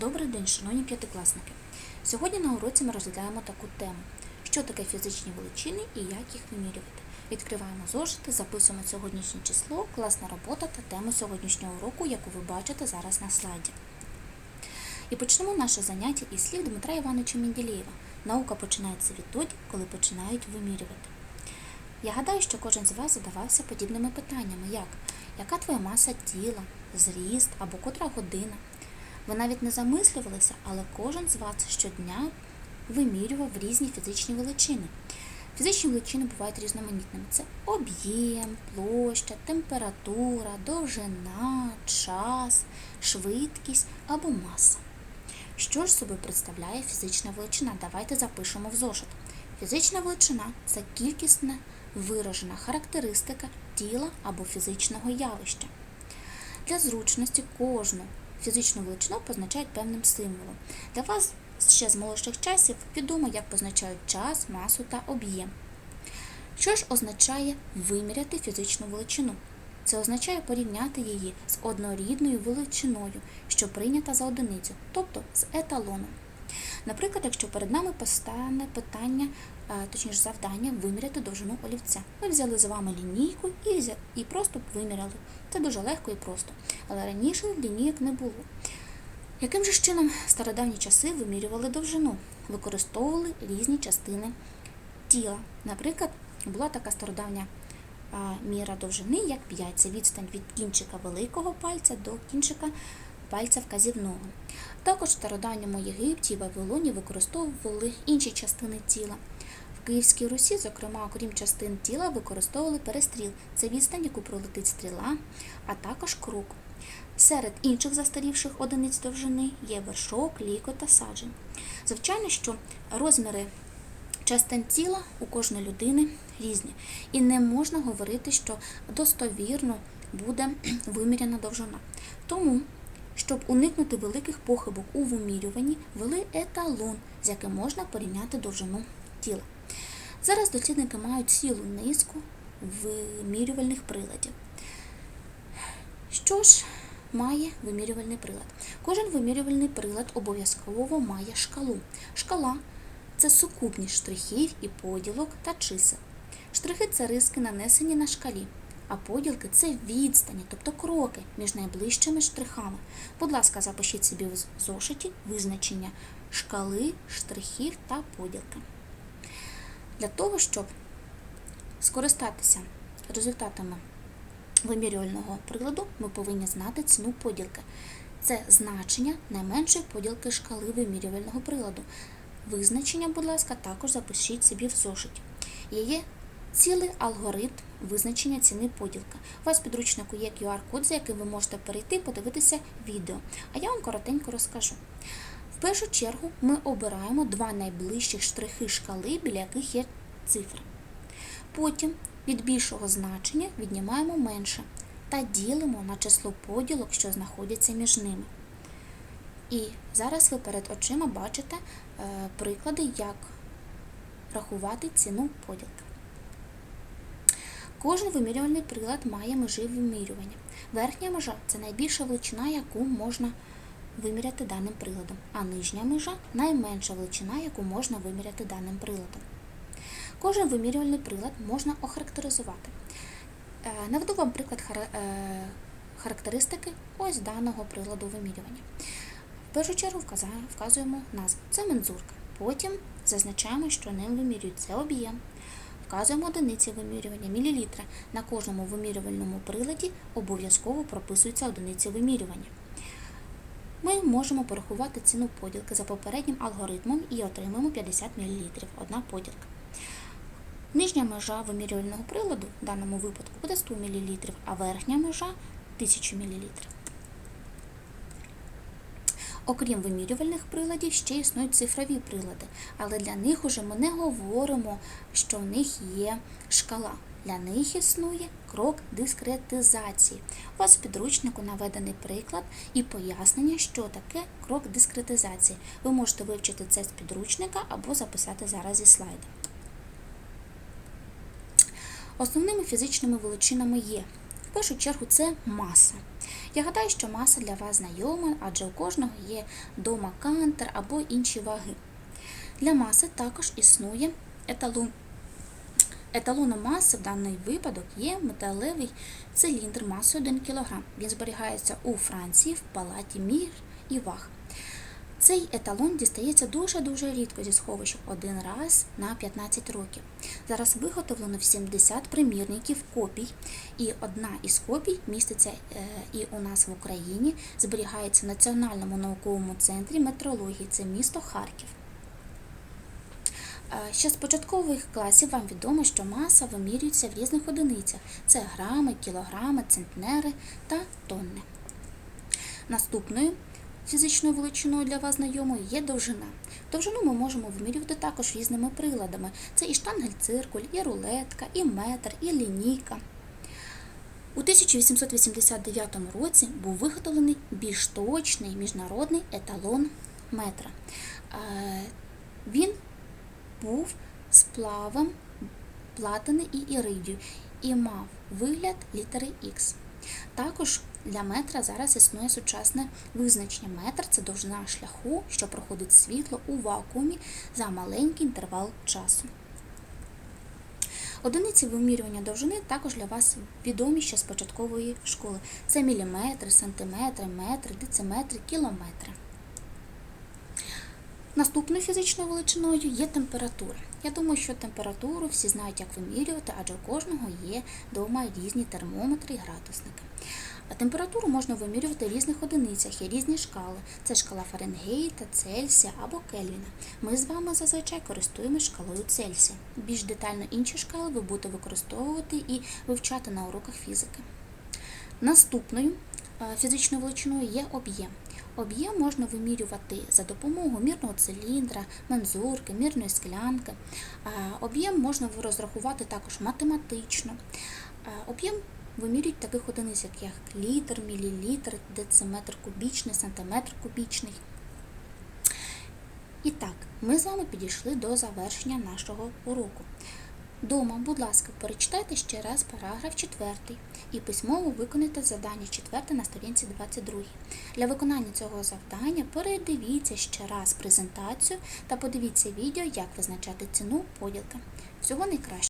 Добрий день, шановні п'ятикласники. Сьогодні на уроці ми розглядаємо таку тему: що таке фізичні величини і як їх вимірювати. Відкриваємо зошити, записуємо сьогоднішнє число, класна робота та тему сьогоднішнього уроку, яку ви бачите зараз на слайді. І почнемо наше заняття із слів Дмитра Івановича Менділєєва. Наука починається відтоді, коли починають вимірювати. Я гадаю, що кожен з вас задавався подібними питаннями, як яка твоя маса тіла, зріст або котра година. Ви навіть не замислювалися, але кожен з вас щодня вимірював різні фізичні величини. Фізичні величини бувають різноманітними. Це об'єм, площа, температура, довжина, час, швидкість або маса. Що ж собою представляє фізична величина? Давайте запишемо в зошит. Фізична величина це кількісна виражена характеристика тіла або фізичного явища. Для зручності кожну фізичну величину позначають певним символом. Для вас ще з молодших часів відомо, як позначають час, масу та об'єм. Що ж означає виміряти фізичну величину? Це означає порівняти її з однорідною величиною, що прийнята за одиницю, тобто з еталоном. Наприклад, якщо перед нами постане питання, точніше завдання виміряти довжину олівця. Ми взяли з вами лінійку і, і просто виміряли. Це дуже легко і просто. Але раніше лінійок не було. Яким же чином в стародавні часи вимірювали довжину? Використовували різні частини тіла. Наприклад, була така стародавня а, міра довжини, як 5. Це відстань від кінчика великого пальця до кінчика пальця вказівного. Також в стародавньому Єгипті і Вавилоні використовували інші частини тіла. Київській Русі, зокрема, окрім частин тіла, використовували перестріл. Це відстань, яку пролетить стріла, а також крок. Серед інших застарівших одиниць довжини є вершок, ліко та саджень. Звичайно, що розміри частин тіла у кожної людини різні, і не можна говорити, що достовірно буде виміряна довжина. Тому, щоб уникнути великих похибок у вимірюванні, вели еталон, з яким можна порівняти довжину тіла. Зараз дослідники мають цілу низку вимірювальних приладів. Що ж має вимірювальний прилад? Кожен вимірювальний прилад обов'язково має шкалу. Шкала це сукупність штрихів і поділок та чисел. Штрихи це риски, нанесені на шкалі, а поділки це відстані, тобто кроки між найближчими штрихами. Будь ласка, запишіть собі в зошиті визначення шкали, штрихів та поділки. Для того, щоб скористатися результатами вимірювального приладу, ми повинні знати ціну поділки. Це значення найменшої поділки шкали вимірювального приладу. Визначення, будь ласка, також запишіть собі в зошиті. Є цілий алгоритм визначення ціни поділки. У вас в підручнику є QR-код, за яким ви можете перейти і подивитися відео. А я вам коротенько розкажу. Першу чергу ми обираємо два найближчих штрихи шкали, біля яких є цифри. Потім від більшого значення віднімаємо менше та ділимо на число поділок, що знаходяться між ними. І зараз ви перед очима бачите е, приклади, як рахувати ціну поділки. Кожен вимірювальний прилад має межі вимірювання. Верхня межа це найбільша величина, яку можна виміряти даним приладом, а нижня межа найменша величина, яку можна виміряти даним приладом. Кожен вимірювальний прилад можна охарактеризувати. Е, Наведу вам приклад е, характеристики ось даного приладу вимірювання. В першу чергу вказуємо назву. Це мензурка. Потім зазначаємо, що ним вимірюють це об'єм. Вказуємо одиниці вимірювання мілілітри. На кожному вимірювальному приладі обов'язково прописуються одиниці вимірювання. Ми можемо порахувати ціну поділки за попереднім алгоритмом і отримаємо 50 мл. Одна поділка. Нижня межа вимірювального приладу в даному випадку буде 100 мл, а верхня межа 1000 мл. Окрім вимірювальних приладів, ще існують цифрові прилади, але для них уже ми не говоримо, що в них є шкала. Для них існує крок дискретизації. Вас в підручнику наведений приклад і пояснення, що таке крок дискретизації. Ви можете вивчити це з підручника або записати зараз зі слайду. Основними фізичними величинами є в першу чергу це маса. Я гадаю, що маса для вас знайома, адже у кожного є дома кантер або інші ваги. Для маси також існує еталон. Еталоном маси в даний випадок є металевий циліндр масою 1 кг. Він зберігається у Франції в палаті мір і ваг. Цей еталон дістається дуже-дуже рідко зі сховища один раз на 15 років. Зараз виготовлено 70 примірників копій, і одна із копій міститься е, і у нас в Україні, зберігається в Національному науковому центрі метрології, це місто Харків. Е, Ще з початкових класів вам відомо, що маса вимірюється в різних одиницях: це грами, кілограми, центнери та тонни. Наступною фізичною величиною для вас знайомою є довжина. Довжину ми можемо вимірювати також різними приладами. Це і штангель-циркуль, і рулетка, і метр, і лінійка. У 1889 році був виготовлений більш точний міжнародний еталон метра. Е, Він був сплавом платини і іридію і мав вигляд літери Х. Також для метра зараз існує сучасне визначення. Метр це довжина шляху, що проходить світло у вакуумі за маленький інтервал часу. Одиниці вимірювання довжини також для вас відомі ще з початкової школи. Це міліметри, сантиметри, метри, дециметри, кілометри. Наступною фізичною величиною є температура. Я думаю, що температуру всі знають, як вимірювати, адже у кожного є вдома різні термометри і градусники. А температуру можна вимірювати в різних одиницях, є різні шкали. Це шкала Фаренгейта, Цельсія або Кельвіна. Ми з вами зазвичай користуємося шкалою Цельсія. Більш детально інші шкали ви будете використовувати і вивчати на уроках фізики. Наступною е, фізичною величиною є об'єм. Об'єм можна вимірювати за допомогою мірного циліндра, мензурки, мірної склянки. Об'єм можна розрахувати також математично. Об'єм вимірюють таких одиниць, як літр, мілілітр, дециметр кубічний, сантиметр кубічний. І так, ми з вами підійшли до завершення нашого уроку. Дома, будь ласка, перечитайте ще раз параграф 4 і письмово виконайте завдання 4 на сторінці 22. Для виконання цього завдання передивіться ще раз презентацію та подивіться відео, як визначати ціну поділки. Всього найкраще!